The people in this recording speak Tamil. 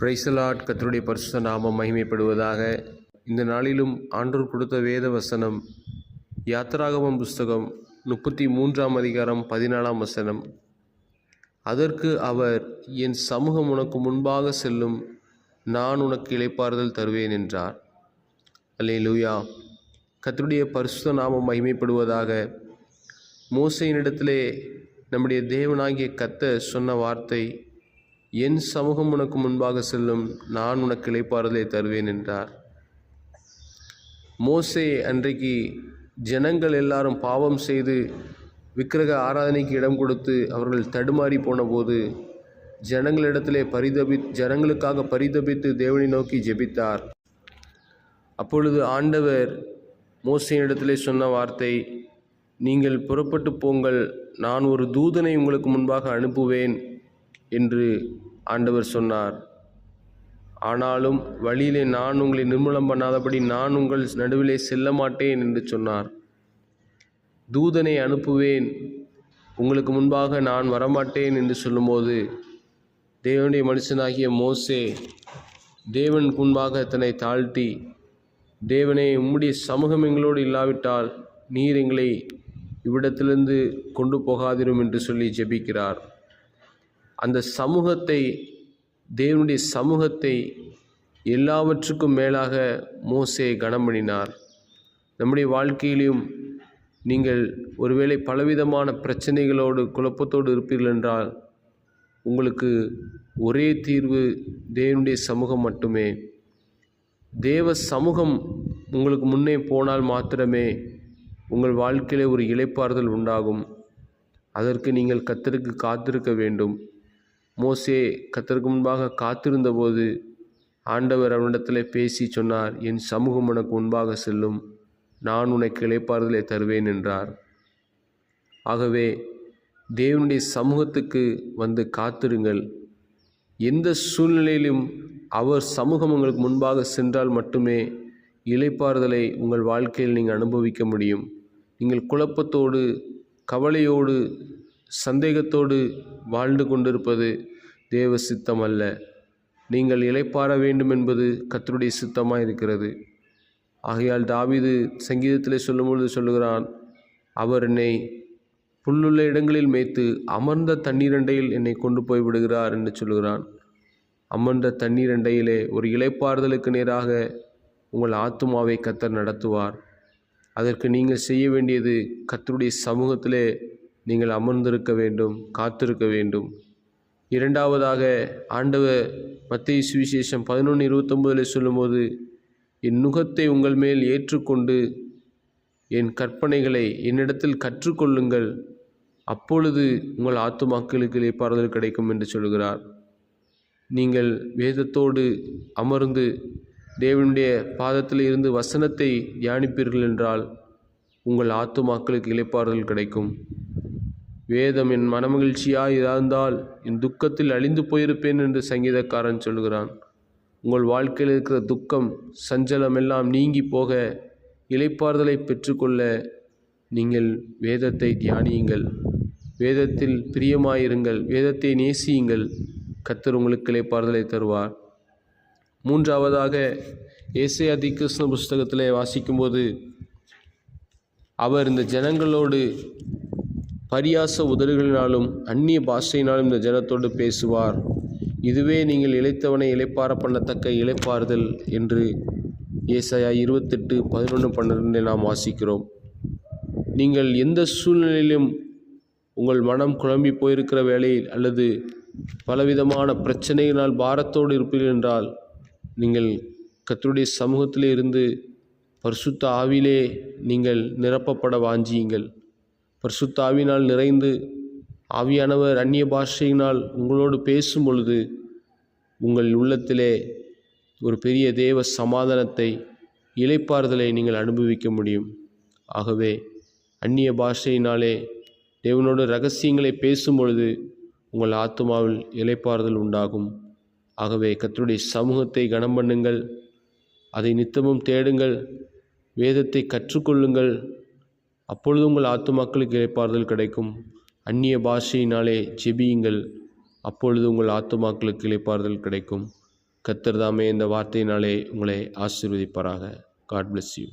பிரைசலாட் கத்தருடைய பரிசுத்த நாமம் மகிமைப்படுவதாக. இந்த நாளிலும் ஆண்டோர் கொடுத்த வேத வசனம் யாத்திராகமம் புஸ்தகம் முப்பத்தி மூன்றாம் அதிகாரம் பதினாலாம் வசனம். அதற்கு அவர் என் சமூகம் உனக்கு முன்பாக செல்லும் நான் உனக்கு இழைப்பாறுதல் தருவேன் என்றார். அல்லே லூயா கத்தருடைய பரிசுத்த நாமம் மகிமைப்படுவதாக மோசையினிடத்திலே நம்முடைய தேவனாகிய கத்த சொன்ன வார்த்தை என் சமூகம் உனக்கு முன்பாக செல்லும் நான் உனக்கு இழைப்பாறுதலை தருவேன் என்றார். மோசே அன்றைக்கு ஜனங்கள் எல்லாரும் பாவம் செய்து விக்கிரக ஆராதனைக்கு இடம் கொடுத்து அவர்கள் தடுமாறி போனபோது ஜனங்களிடத்திலே பரிதபி ஜனங்களுக்காக பரிதபித்து தேவனை நோக்கி ஜெபித்தார். அப்பொழுது ஆண்டவர் மோசையினிடத்திலே சொன்ன வார்த்தை நீங்கள் புறப்பட்டு போங்கள் நான் ஒரு தூதனை உங்களுக்கு முன்பாக அனுப்புவேன். என்று ஆண்டவர் சொன்னார். ஆனாலும் வழியிலே நான் உங்களை நிர்மூலம் பண்ணாதபடி நான் உங்கள் நடுவிலே செல்ல மாட்டேன் என்று சொன்னார். தூதனை அனுப்புவேன். உங்களுக்கு முன்பாக நான் வரமாட்டேன் என்று சொல்லும்போது தேவனுடைய மனுஷனாகிய மோசே தேவன் முன்பாக தன்னை தாழ்த்தி தேவனே உம்முடைய சமூகம் எங்களோடு இல்லாவிட்டால் நீர் எங்களை இவ்விடத்திலிருந்து கொண்டு போகாதிரும் என்று சொல்லி ஜெபிக்கிறார். அந்த சமூகத்தை தேவனுடைய சமூகத்தை எல்லாவற்றுக்கும் மேலாக மோசே கனம் பண்ணினார். நம்முடைய வாழ்க்கையிலும் நீங்கள் ஒருவேளை பலவிதமான பிரச்சனைகளோடு குழப்பத்தோடு இருப்பீர்கள் என்றால் உங்களுக்கு ஒரே தீர்வு தேவனுடைய சமூகம் மட்டுமே. தேவ சமூகம் உங்களுக்கு முன்னே போனால் மாத்திரமே உங்கள் வாழ்க்கையிலே ஒரு இழைப்பாறுதல் உண்டாகும். அதற்கு நீங்கள் கத்தருக்கு காத்திருக்க வேண்டும். மோசே கத்தருக்கு முன்பாக காத்திருந்தபோது ஆண்டவர் அவனிடத்தில் பேசி சொன்னார் என் சமூகம் உனக்கு முன்பாக செல்லும். நான் உனக்கு இழைப்பாறுதலை தருவேன் என்றார். ஆகவே தேவனுடைய சமூகத்துக்கு வந்து காத்திருங்கள். எந்த சூழ்நிலையிலும் அவர் சமூகம் உங்களுக்கு முன்பாக சென்றால் மட்டுமே இழைப்பாறுதலை உங்கள் வாழ்க்கையில் நீங்கள் அனுபவிக்க முடியும். நீங்கள் குழப்பத்தோடு கவலையோடு சந்தேகத்தோடு வாழ்ந்து கொண்டிருப்பது தேவ சித்தம் அல்ல நீங்கள் இழைப்பாற வேண்டும் என்பது கத்தருடைய சித்தமாக இருக்கிறது. ஆகையால் தாவிது சங்கீதத்திலே சொல்லும்பொழுது சொல்லுகிறான் அவர் என்னை புல்லுள்ள இடங்களில் மேய்த்து அமர்ந்த தண்ணீரண்டையில் என்னை கொண்டு போய் விடுகிறார் என்று சொல்லுகிறான். அமர்ந்த தண்ணீரண்டையிலே ஒரு இழைப்பாறுதலுக்கு நேராக உங்கள் ஆத்துமாவை கத்தர் நடத்துவார். அதற்கு நீங்கள் செய்ய வேண்டியது கத்தருடைய சமூகத்திலே நீங்கள் அமர்ந்திருக்க வேண்டும் காத்திருக்க வேண்டும். இரண்டாவதாக ஆண்டவர் மத்திய சுவிசேஷம் பதினொன்று இருபத்தொம்போதில் சொல்லும்போது என் நுகத்தை உங்கள் மேல் ஏற்றுக்கொண்டு என் கற்பனைகளை என்னிடத்தில் கற்றுக்கொள்ளுங்கள். அப்பொழுது உங்கள் ஆத்துமாக்களுக்கு இழைப்பாறுதல் கிடைக்கும் என்று சொல்கிறார் நீங்கள் வேதத்தோடு அமர்ந்து தேவனுடைய பாதத்தில் இருந்து வசனத்தை தியானிப்பீர்கள் என்றால் உங்கள் ஆத்துமாக்களுக்கு இழைப்பாறுதல் கிடைக்கும். வேதம் என் மனமகிழ்ச்சியாக இருந்தால் என் துக்கத்தில் அழிந்து போயிருப்பேன் என்று சங்கீதக்காரன் சொல்கிறான். உங்கள் வாழ்க்கையில் இருக்கிற துக்கம் சஞ்சலம் எல்லாம் நீங்கி போக இலைப்பாறுதலை பெற்றுக்கொள்ள நீங்கள் வேதத்தை தியானியுங்கள். வேதத்தில் பிரியமாயிருங்கள். வேதத்தை நேசியுங்கள். கத்தர் உங்களுக்கு இலைப்பாறுதலை தருவார். மூன்றாவதாக ஏசையா கிருஷ்ண புஸ்தகத்தில் வாசிக்கும்போது அவர் இந்த ஜனங்களோடு பரியாச உதடுகளினாலும் அந்நிய பாஷையினாலும் இந்த ஜனத்தோடு பேசுவார். இதுவே நீங்கள் இழைத்தவனை இழைப்பார பண்ணத்தக்க இழைப்பாறுதல் என்று ஏசாயா இருபத்தெட்டு பதினொன்று பன்னிரெண்டில் நாம் வாசிக்கிறோம். நீங்கள் எந்த சூழ்நிலையிலும் உங்கள் மனம் குழம்பி போயிருக்கிற வேளையில் அல்லது பலவிதமான பிரச்சனையினால் பாரத்தோடு இருப்பீர்கள் என்றால் நீங்கள் கத்தருடைய சமூகத்திலே இருந்து பரிசுத்த ஆவிலே நீங்கள் நிரப்பப்பட வாஞ்சியுங்கள். பரிசுத்தாவினால் நிறைந்து ஆவியானவர் அந்நிய பாஷையினால் உங்களோடு பேசும் பொழுது உங்கள் உள்ளத்திலே ஒரு பெரிய தேவ சமாதானத்தை இலைப்பாறுதலை நீங்கள் அனுபவிக்க முடியும். ஆகவே அந்நிய பாஷையினாலே தேவனோடு ரகசியங்களை பேசும் பொழுது உங்கள் ஆத்மாவில் இலைப்பாறுதல் உண்டாகும். ஆகவே கத்தருடைய சமூகத்தை கனம் பண்ணுங்கள் அதை நித்தமும் தேடுங்கள். வேதத்தை கற்றுக்கொள்ளுங்கள். அப்பொழுது உங்கள் ஆத்துமாக்களுக்கு இழைப்பார்தல் கிடைக்கும். அந்நிய பாஷையினாலே ஜெபியுங்கள். அப்பொழுது உங்கள் ஆத்துமாக்களுக்கு இழைப்பார்தல் கிடைக்கும். கத்தர்தாமே இந்த வார்த்தையினாலே உங்களை ஆசீர்வதிப்பாராக. God bless you